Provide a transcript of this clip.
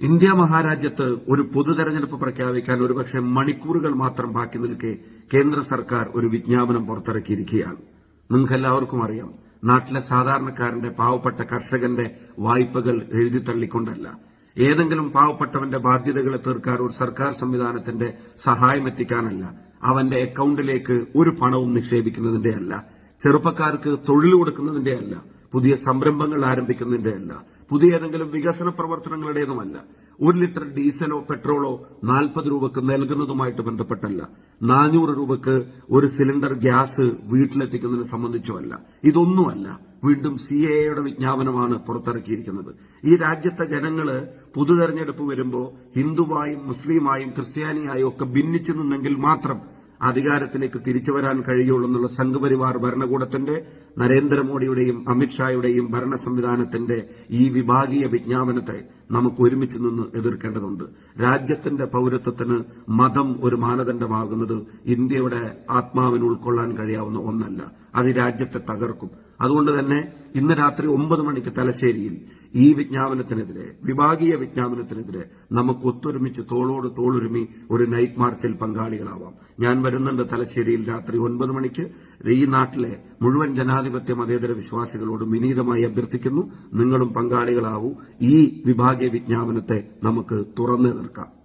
India മഹാരാജ്യത്ത് ഒരു പൊതു തെരഞ്ഞെടുപ്പ് പ്രഖ്യാപിക്കാൻ ഒരുപക്ഷെ മണിക്കൂറുകൾ മാത്രം ബാക്കി നിൽക്കെ കേന്ദ്ര സർക്കാർ ഒരു വിജ്ഞാപനം പുറത്തിറക്കിയിരിക്കുകയാണ്. നിങ്ങൾക്ക് എല്ലാവർക്കും അറിയാം നാട്ടിലെ സാധാരണക്കാരന്റെ പാവപ്പെട്ട കർഷകന്റെ വായ്പകൾ എഴുതി തള്ളിക്കൊണ്ടല്ല. ഏതെങ്കിലും പാവപ്പെട്ടവന്റെ ബാധ്യതകളെ തീർക്കാൻ ഒരു സർക്കാർ സംവിധാനത്തിന്റെ സഹായം എത്തിക്കാനല്ല. അവന്റെ അക്കൗണ്ടിലേക്ക് ഒരു പണവും നിക്ഷേപിക്കുന്നതിന്റെ അല്ല ചെറുപ്പക്കാർക്ക് തൊഴിൽ കൊടുക്കുന്നതിന്റെ അല്ല പുതിയ സംരംഭങ്ങൾ ആരംഭിക്കുന്നതിന്റെ അല്ല പുതിയ ഏതെങ്കിലും വികസന പ്രവർത്തനങ്ങളുടേതുമല്ല. ഒരു ലിറ്റർ ഡീസലോ പെട്രോളോ നാൽപ്പത് രൂപക്ക് നൽകുന്നതുമായിട്ട് ബന്ധപ്പെട്ടല്ല. നാനൂറ് രൂപക്ക് ഒരു സിലിണ്ടർ ഗ്യാസ് വീട്ടിലെത്തിക്കുന്നതിനെ സംബന്ധിച്ചുമല്ല. ഇതൊന്നുമല്ല. വീണ്ടും സി എയുടെ വിജ്ഞാപനമാണ് പുറത്തിറക്കിയിരിക്കുന്നത്. ഈ രാജ്യത്തെ ജനങ്ങൾ പൊതു തെരഞ്ഞെടുപ്പ് വരുമ്പോൾ ഹിന്ദുവായും മുസ്ലിമായും ക്രിസ്ത്യാനിയായും ഒക്കെ ഭിന്നിച്ചു നിന്നെങ്കിൽ മാത്രം അധികാരത്തിലേക്ക് തിരിച്ചു വരാൻ കഴിയുള്ളൂ എന്നുള്ള സംഘപരിവാർ ഭരണകൂടത്തിന്റെ നരേന്ദ്രമോദിയുടെയും അമിത്ഷായുടെയും ഭരണ സംവിധാനത്തിന്റെ ഈ വിഭാഗീയ വിജ്ഞാപനത്തെ നമുക്ക് ഒരുമിച്ച് നിന്ന് എതിർക്കേണ്ടതുണ്ട്. രാജ്യത്തിന്റെ പൌരത്വത്തിന് മതം ഒരു മാനദണ്ഡമാകുന്നത് ഇന്ത്യയുടെ ആത്മാവിന് ഉൾക്കൊള്ളാൻ കഴിയാവുന്ന ഒന്നല്ല. അത് രാജ്യത്തെ തകർക്കും. അതുകൊണ്ട് തന്നെ ഇന്ന് രാത്രി ഒമ്പത് മണിക്ക് തലശ്ശേരിയിൽ ഈ വിജ്ഞാപനത്തിനെതിരെ വിഭാഗീയ വിജ്ഞാപനത്തിനെതിരെ നമുക്ക് ഒത്തൊരുമിച്ച് തോളോട് തോളൊരുമി ഒരു നൈറ്റ് മാർച്ചിൽ പങ്കാളികളാവാം. ഞാൻ വരുന്നുണ്ട് തലശ്ശേരിയിൽ രാത്രി ഒൻപത് മണിക്ക്. ഈ നാട്ടിലെ മുഴുവൻ ജനാധിപത്യ മതേതര വിശ്വാസികളോട് വിനീതമായി അഭ്യർത്ഥിക്കുന്നു. നിങ്ങളും പങ്കാളികളാവൂ. ഈ വിഭാഗീയ വിജ്ഞാപനത്തെ നമുക്ക് തുറന്നു നിൽക്കാം.